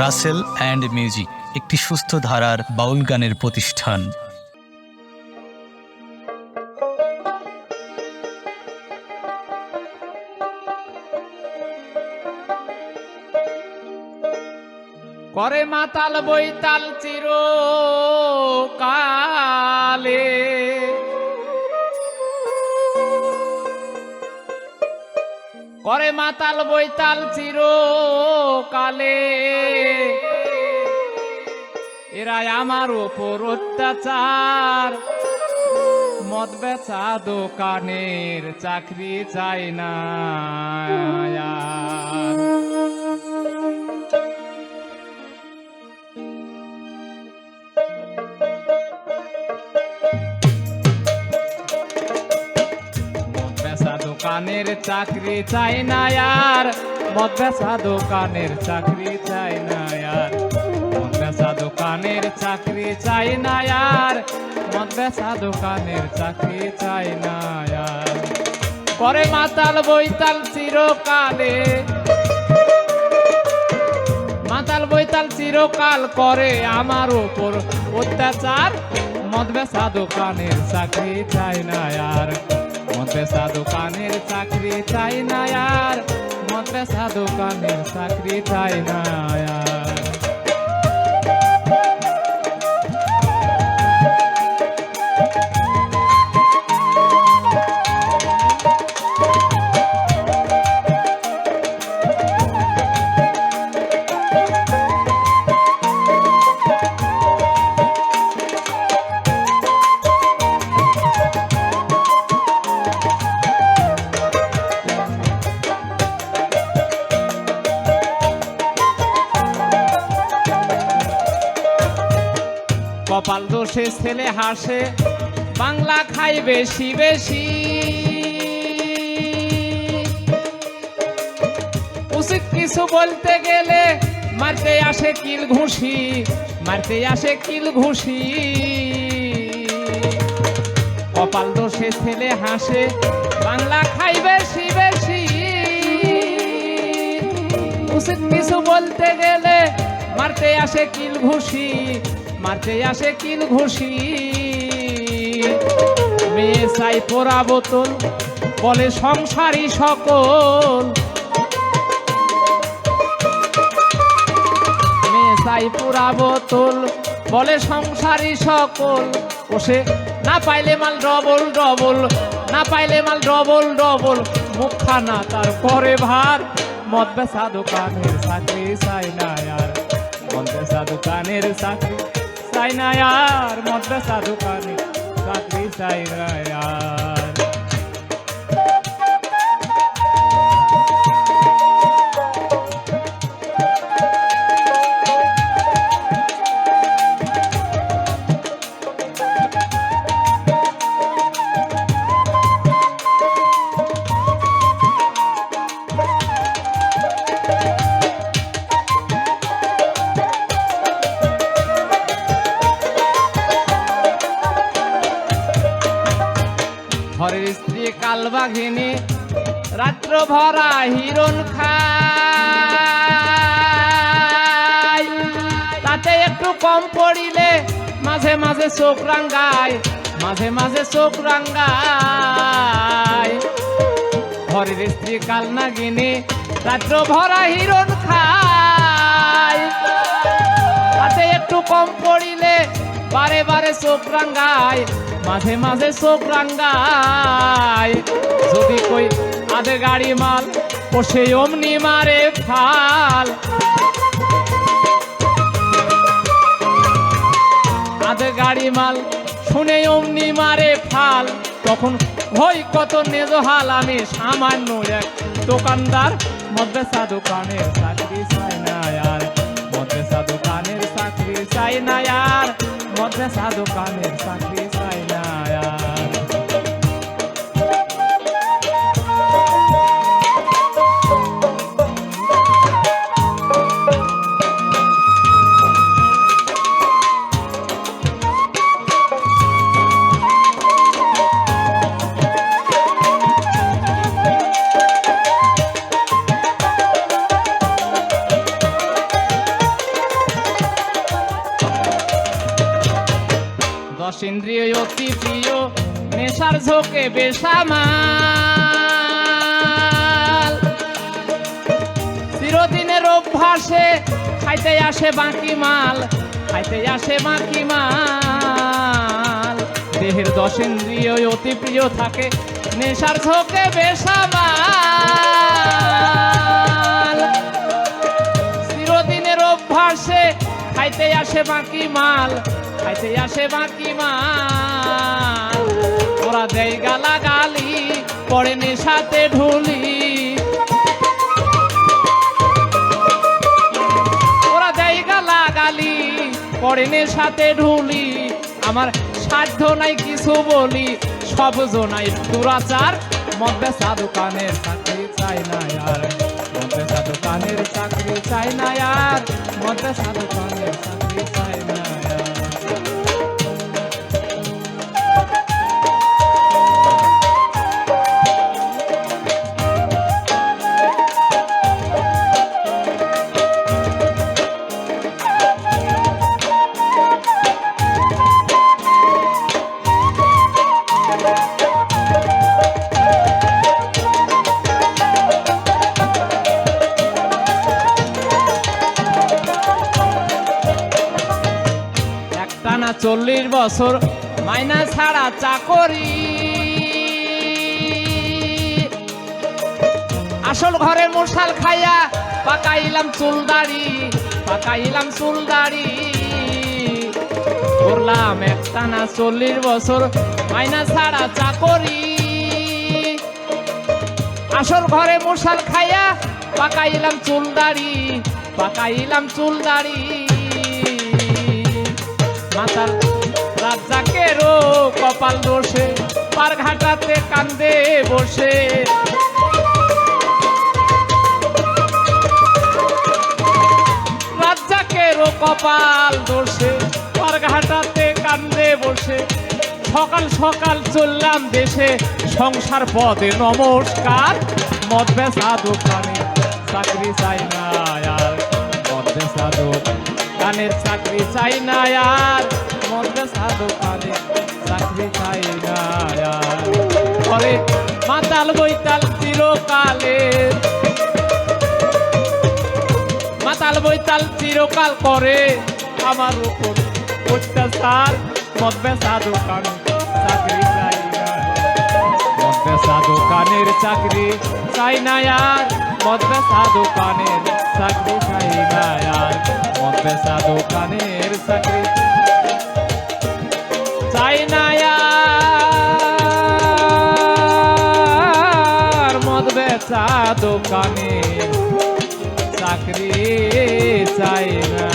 Rasel and music একটি সুস্থ ধারার বাউল গানের প্রতিষ্ঠান। করে মাতাল বৈতাল চির কালে করে মাতাল বৈতাল চির কালে এরা আমার ওপর অত্যাচার। মদ বেচা দোকানের চাকরি চাই না দোকানের চাকরি চাই না আর মদ বেচা দোকানের চাকরি চাই দোকানের চাকরি চাই না আর মদ বেচা দোকানের চাকরি চাই না আর। করে মাতাল বৈতাল চিরকালে, মাতাল বৈতাল চিরকাল করে আমার উপর অত্যাচার। মদ বেচা দোকানের চাকরি চাই না আর মদ বেচা দোকানের চাকরি চাই না আর মদ বেচা দোকানের চাকরি চাই না আর। কপাল দোষে ছেলে হাসে, বাংলা খাই বেশি বেশি। উচিত কিছু বলতে গেলে মারতে আসে কিল ঘুষি, মারতে আসে কিল ঘুষি। কপাল দোষে ছেলে হাসে, বাংলা খাই বেশি বেশি। উচিত কিছু বলতে গেলে মারতে আসে কিল ঘুষি মারতে আসে কিল ঘুষি। মেয়ে চাই পোড়া বোতল, বলে সংসারী সকল। মেয়ে চাই পোড়া বোতল, বলে সংসারী সকল। ওসে, না পাইলে মাল ডবল ডবল, না পাইলে মাল ডবল ডবল। মুখখানা তার পরে ভার, মদ বেচা দোকানের চাকরি চাই না আর। মদ বেচা দোকানের চাকরি চাই না আর মদ বেচা দোকানের চাকরি চাই না কালবাঘিনী রাত্র ভরা হিরণ খায়। তাতে একটু কম পড়িলে মাঝে মাঝে চোখ রাঙ্গায়, মাঝে মাঝে চোখ রাঙ্গায়। ঘরের স্ত্রী কাল নাগিনী রাত্র ভরা হিরণ খায়। তাতে একটু কম পড়িলে বারে বারে চোখ রাঙ্গায়, মাঝে মাঝে চোখ রাঙ্গায়। যদি কই আধে গাড়ি মাল সেই অমনি মারে ফাল। আধে গাড়ি মাল, শুনে অমনি মারে ফাল। তখন হই কত নেজহাল, আমি সামান্য এক দোকানদার। মদ্রেসা দোকানের চাকরি চাই না আর, মদ্রেসা দোকানের চাকরি চাই না আর। মদ্রেসা দোকানের চাকরি চাই না দশ ইন্দ্রিয় অতি প্রিয় নেশার ঝোঁকে বেসামাল। চিরদিনের অভ্যাসে খাইতে আসে বাকি মাল, খাইতে আসে বাকি মাল। দেহের দশেন্দ্রিয় অতি প্রিয় থাকে নেশার ঝোঁকে বেসামাল। চিরদিনের অভ্যাসে খাইতে আসে বাকি মাল খাইতে আসে বাকি মা। ওরা দেয় গালা গালি পরে নেশাতে ঢুলি। ওরা দেয় গালা গালি পরে নেশাতে ঢুলি। আমার সাধ্য নাই কিছু বলি, সব জনাই দুরাচার। মধ্যে দোকানের চাকরি চাই না আর মধ্যে দোকানের চাকরি চাই না আর মধ্যে দোকানের চাকরি একটানা চল্লিশ বছর মাইনা ছাড়া চাকরি। আসল ঘরে মশাল খাইয়া পাকাইলাম চুল দাড়ি পাকাইলাম চুল দাড়ি করলাম একটানা চল্লিশ বছর মাইনা ছাড়া চাকরি। আসল ঘরে মশাল খাইয়া পাকাইলাম চুল দাড়ি পাকাইলাম চুল দাড়ি মাতাল। রাজ্জাকেরও কপাল দোষে পার ঘাটাতে কান্দে বসে। রাজ্জাকেরও কপাল দোষে পার ঘাটাতে কান্দে বসে। সকাল সকাল চললাম দেশে, সংসার পদে নমস্কার। মদ বেচা দোকানে, চাকরি চাই না আর মদ বেচা দোকানের চাকরি চাই না আর মদ বেচা দোকানে চাকরি চাই না আর। পরে মাতাল বৈতাল চিরকালে, মাতাল বৈতাল চিরকাল করে আমার উপর অত্যাচার। মদ বেচা দোকান চাকরি চাই না মদ বেচা দোকানের চাকরি চাই না আর বেচা দোকানের চাকরি চাই না আর। মদ বেচা দোকানের চাকরি চাই না মদ বেচা দোকানে চাকরি চাই না।